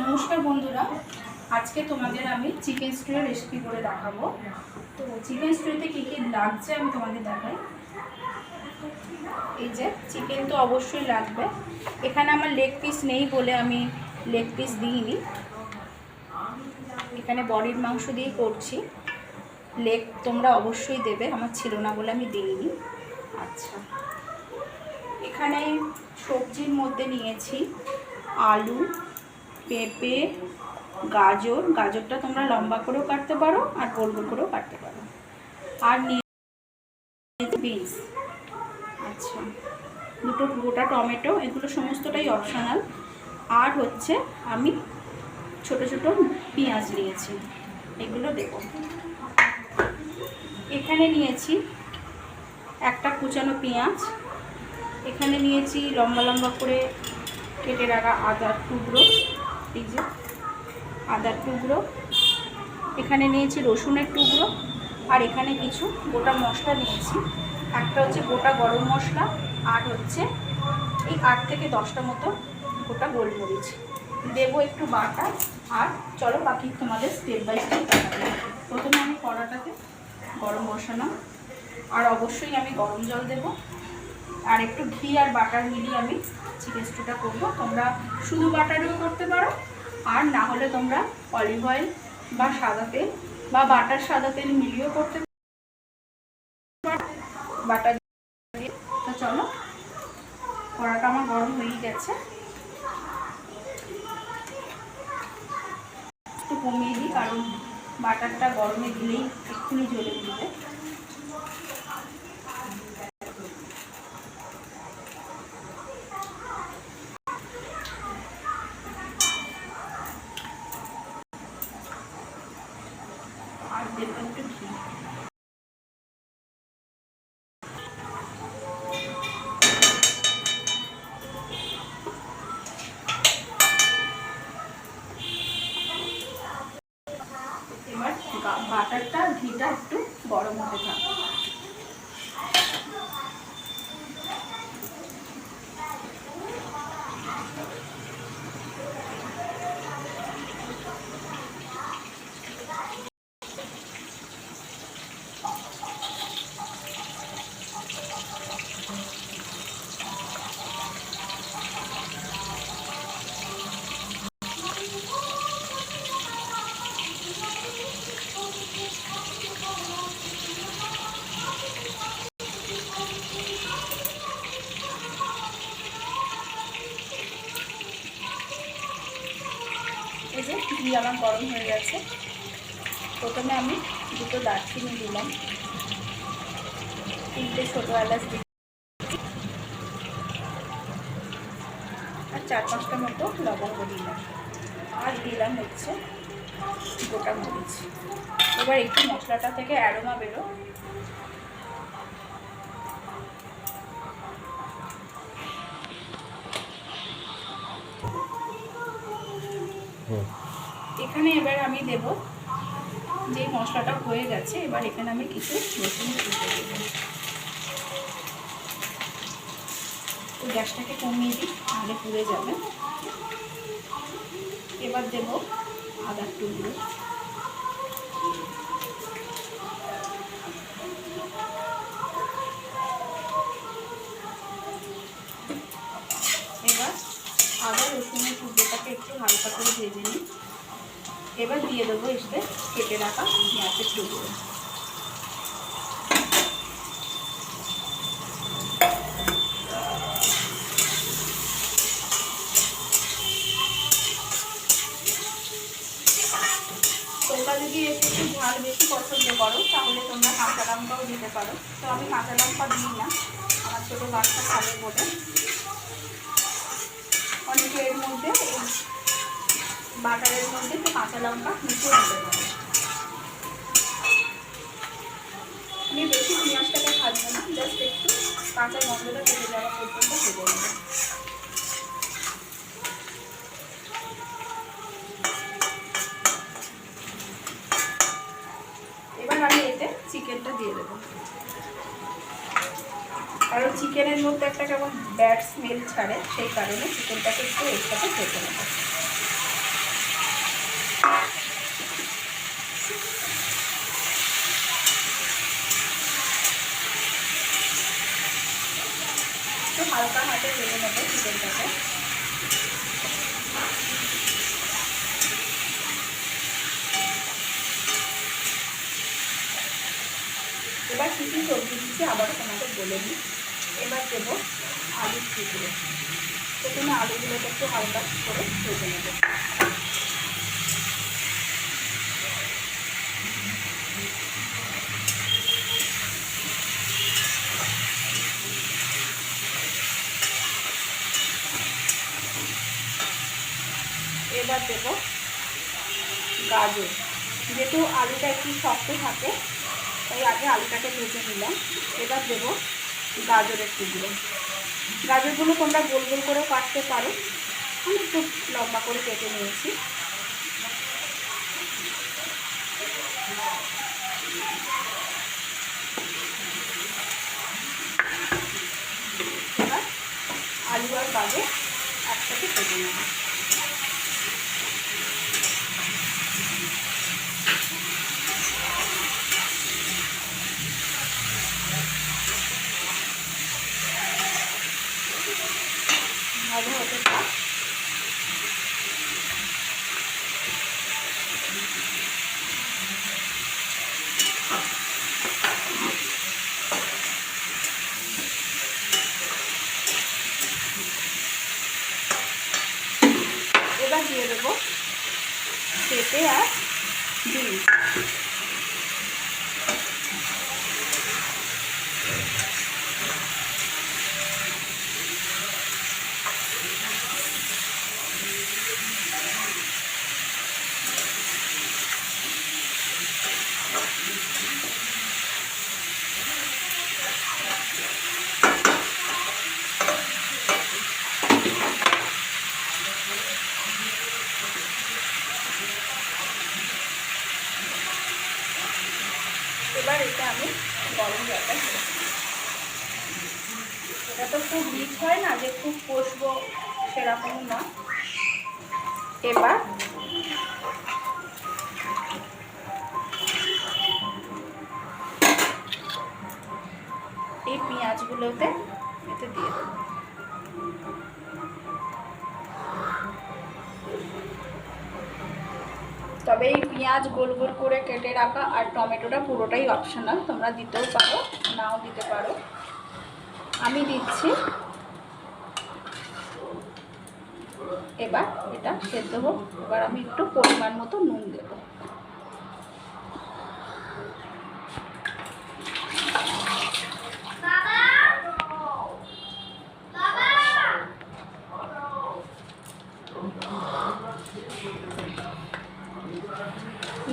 নমস্কার বন্ধুরা, আজকে তোমাদের আমি চিকেন স্টুয়ের রেসিপি করে দেখাবো। তো চিকেন স্টুতে কী কী লাগছে আমি তোমাদের দেখাই। এই যে চিকেন তো অবশ্যই লাগবে। এখানে আমার লেগ পিস নেই বলে আমি লেগ পিস দিইনি। এখানে বডির মাংস দিয়েই করছি। লেগ তোমরা অবশ্যই দেবে, আমার ছিল না বলে আমি দিইনি। আচ্ছা। এখানে সবজির মধ্যে নিয়েছি আলু পেঁপে, গাজর, গাজরটা তোমরা লম্বা করেও কাটতে পারো আর গোল গোল করেও কাটতে পারো। আর নিয়ে বিনস। আচ্ছা দুটো গোটা টমেটো, এগুলো সমস্তটাই অপশনাল আর হচ্ছে আমি ছোট ছোট পেঁয়াজ নিয়েছি, এগুলো দেবো। এখানে নিয়েছি একটা কুচানো পেঁয়াজ, এখানে নিয়েছি লম্বা লম্বা করে কেটে রাখা আদার টুকরো। এই আদার টুকরো। এখানে নিয়েছি রসুনের টুকরো আর এখানে কিছু গোটা মশলা নিয়েছি। একটা হচ্ছে গোটা গরম মশলা, আর হচ্ছে এই আট থেকে দশটা মতো গোটা গোলমরিচ। দেবো একটু বাটা, আর চলো বাকি তোমাদের স্টেপ বাই স্টেপ প্রথমে আমি কড়াটাতে গরম বসালাম, আর অবশ্যই আমি গরম জল দেবো। আর একটু ঘি আর বাটার মিলিয়ে আমি চিকেন স্টুটা করব। তোমরা শুধু বাটারেও করতে পারো, আর না হলে তোমরা অলিভ অয়েল বা সাদা তেল বা বাটার সাদা তেল মিলিয়েও করতে পারো। বাটার তো চলো, কড়াটা আমার গরম হয়ে গেছে। একটু কমিয়ে দিই, কারণ বাটারটা গরমে দিলেই এক্ষুনি জ্বলে উঠবে আর দেবো একটু ঘি এবার গা- বাটারটা ঘিটা একটু গরম হতে থাকবে এই যে ঘি আমার গরম হয়ে গেছে। প্রথমে আমি দুটো দারচিনি দিলাম। তিনটে ছোটো এলাচ দিলাম। আর চার পাঁচটা মতো লবঙ্গ দিলাম। আর দিলাম হচ্ছে গোটা মরিচ। এবার একটু মশলাটা থেকে অ্যারোমা বেরো। এখানে এবার আমি দেব যে মশলাটা হয়ে গেছে, এবার এখানে আমি কিছু রসুন কুচে দেবো। তো গ্যাসটাকে কমিয়ে দিই, তাহলে পুড়ে যাবে। এবার দেব আদার টুকরো। এবার আদা রসুনের টুকরোটাকে একটু হালকা করে ভেজে নিই। এবার দিয়ে দেবো এসে কেটে রাখা পেঁয়াজের টুকরো। তোমরা যদি ঝাল বেশি পছন্দ করো, তাহলে তোমরা কাঁচা লঙ্কাও দিতে পারো। তো আমি কাঁচা লঙ্কা দিই না, আমার ছোটো বাচ্চা খাবে বলে। অনেকে এর মধ্যে বাটারের মধ্যে একটু কাঁচা লঙ্কা মিশিয়ে দিতে পারো আমি বেশি পেঁয়াজটাকে ভাজবো না জাস্ট একটু কাঁচা গন্ধটা কেটে যাওয়া পর্যন্ত ভেজে নেব। এবার আমি এতে চিকেনটা দিয়ে দেবো। কারণ চিকেনের মধ্যে একটা কেমন ব্যাড স্মেল ছাড়ে, সেই কারণে চিকেনটাকে একটু এর সাথে ভেজে নেব। একটু হালকা হাতে ভেজে নেব চিকেনটাকে এবার কী কী সবজি দিচ্ছি আবারও তোমাকে বলে দিই। এবার দেব আলুর টুকরো। প্রথমে আলুগুলোকে একটু হালকা করে ভেজে নেব। এবার দেব গাজর। যেহেতু আলুটা একটু শক্ত থাকে, তাই আগে আলুটাকে ভেজে নিলাম। এবার দেব গাজরের টুকরো। গাজরগুলো তোমরা গোল গোল করেও কাটতে পারো। আমি একটু লম্বা করে কেটে নিয়েছি। আলু আর গাজর একসাথে কেটে নেব ভালো হতে থাক এবার দিয়ে দেবো পেঁপে আর ডিম এবার এটা আমি গরম জলটা এটা তো খুব রিচ হয় না যে খুব কষবো সেরকম না। এবার এই পেঁয়াজগুলোতে পেঁয়াজ গোল গোল করে কেটে রাখা আর টমেটোটা পুরোটাই অপশনাল তোমরা দিতেও পারো, নাও দিতে পারো। আমি দিচ্ছি। এবার এটা সেদ্ধ হোক, এবার আমি একটু পরিমাণ মতো নুন দেব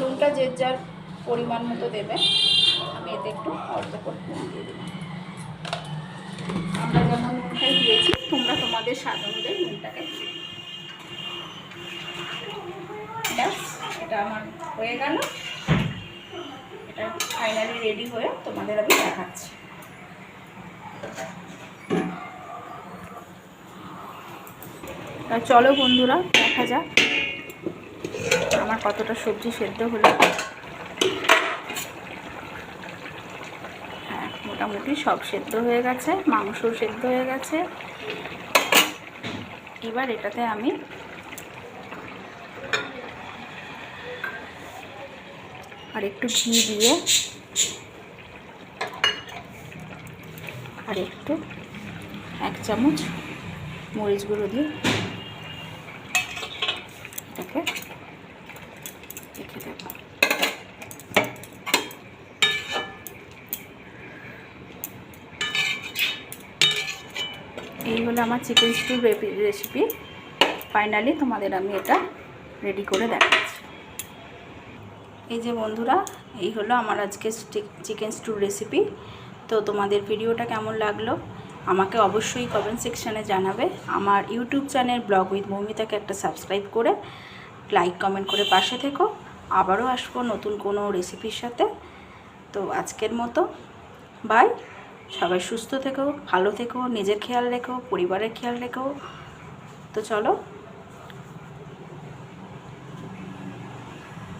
নুনটা যে যার পরিমাণ মতো দেবে, আমি এতে একটু করে নুন দিয়ে আমরা যেমন নুনটাই দিয়েছি, তোমরা তোমাদের স্বাদ অনুযায়ী নুনটাকে। ব্যাস, এটা আমার হয়ে গেল। এটা ফাইনালি রেডি হয়ে তোমাদের আমি দেখাচ্ছি। চলো বন্ধুরা, দেখা যাক। কতটা সবজি সেদ্ধ হলো। হ্যাঁ মোটামুটি সব সেদ্ধ হয়ে গেছে মাংস সেদ্ধ হয়ে গেছে। এবার এটাতে আমি আর একটু ঘি দিয়ে আর একটু এক চামচ মরিচ গুঁড়ো দিয়ে এটাকে রেখে দেব এই হলো আমার চিকেন স্টু রেসিপি ফাইনালি তোমাদের আমি এটা রেডি করে দেখাচ্ছি। এই যে বন্ধুরা, এই হলো আমার আজকে চিকেন স্টু রেসিপি তো তোমাদের ভিডিওটা কেমন লাগল? আমাকে অবশ্যই কমেন্ট সেকশানে জানাবে। আমার ইউটিউব চ্যানেল ব্লগ উইথ মৌমিতাকে একটা সাবস্ক্রাইব করে লাইক কমেন্ট করে পাশে থেকো। আবারও আসব নতুন কোনো রেসিপির সাথে। তো আজকের মতো বাই সবাই সুস্থ থেকো ভালো থেকো নিজের খেয়াল রেখো পরিবারের খেয়াল রেখো। তো চলো